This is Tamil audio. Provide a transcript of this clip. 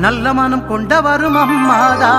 நல்ல மனம் கொண்டவரும் அம்மாதா